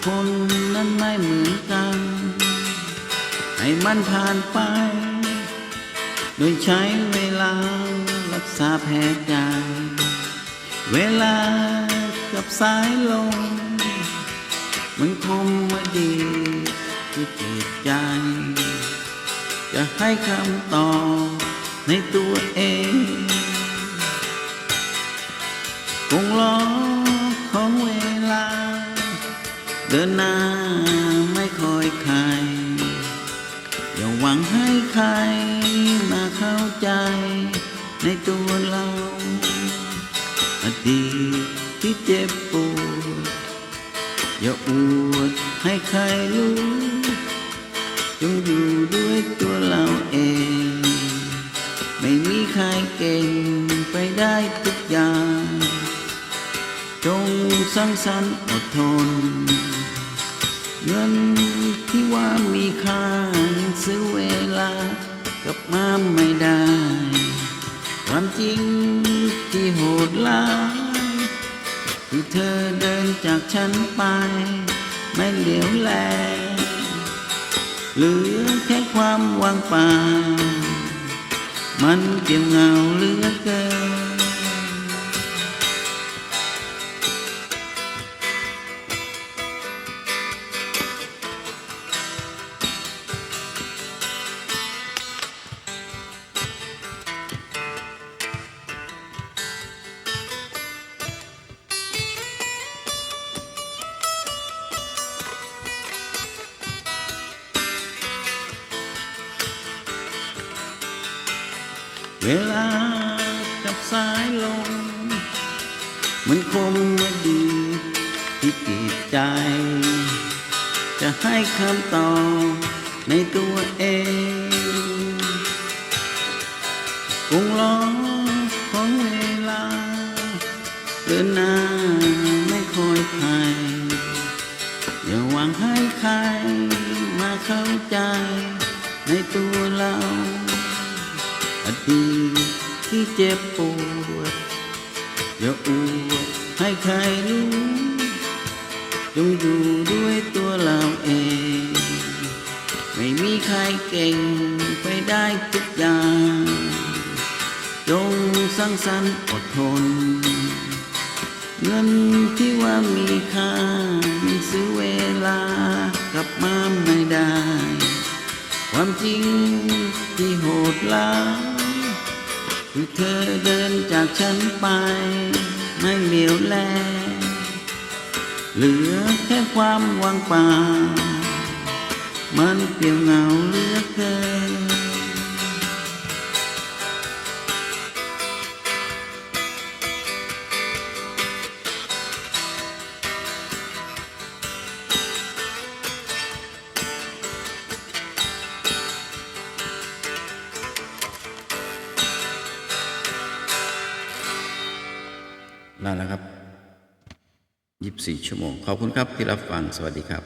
เพราคนนั้นไม่เหมือนกัน ให้มันผ่านไป โดยใช้เวลารักษาแผลใจเวลากับสายลมมันคมมาดีที่จิตใจ จะให้คำตอบในตัวเองคงล้อ เดินหน้าไม่คอยใคร อย่าหวังให้ใครมาเข้าใจในตัวเรา อดีตที่เจ็บปวด อย่าอวดให้ใครรู้ จงอยู่ด้วยตัวเราเอง ไม่มีใครเก่งไปได้ทุกอย่าง จงสร้างสรรค์อดทน เงินที่ว่ามีค่ายังซื้อเวลากลับมาไม่ได้ ความจริงที่โหดร้ายคือเธอเดินจากฉันไป ไม่เหลียวแล เหลือแค่ความว่างเปล่ามันเปลี่ยวเงาหลื วลากับสายลมมันคมมาดีที่ติดใจ จะให้คำตอบในตัวเองกงล้อของเวลาเดินหน้าไม่คอยใครอย่าหวังให้ใครมาเข้าใจในตัวเราอดีต ที่เจ็บปวดอย่าอวดให้ใครรู้จงอยู่ด้วยตัวเราเอง ไม่มีใครเก่งไปได้ทุกอย่างจงสร้างสรรค์อดทน เงินที่ว่ามีค่ามันซื้อเวลากลับมาไม่ได้ ความจริงที่โหดร้าย ที่เธอเดินจากฉันไป ไม่เหลียวแล เหลือแค่ความว่างเปล่า มันเปลี่ยวเหงาเหลือเกิน นั่นแหละครับ 24 ชั่วโมง ขอบคุณครับที่รับฟัง สวัสดีครับ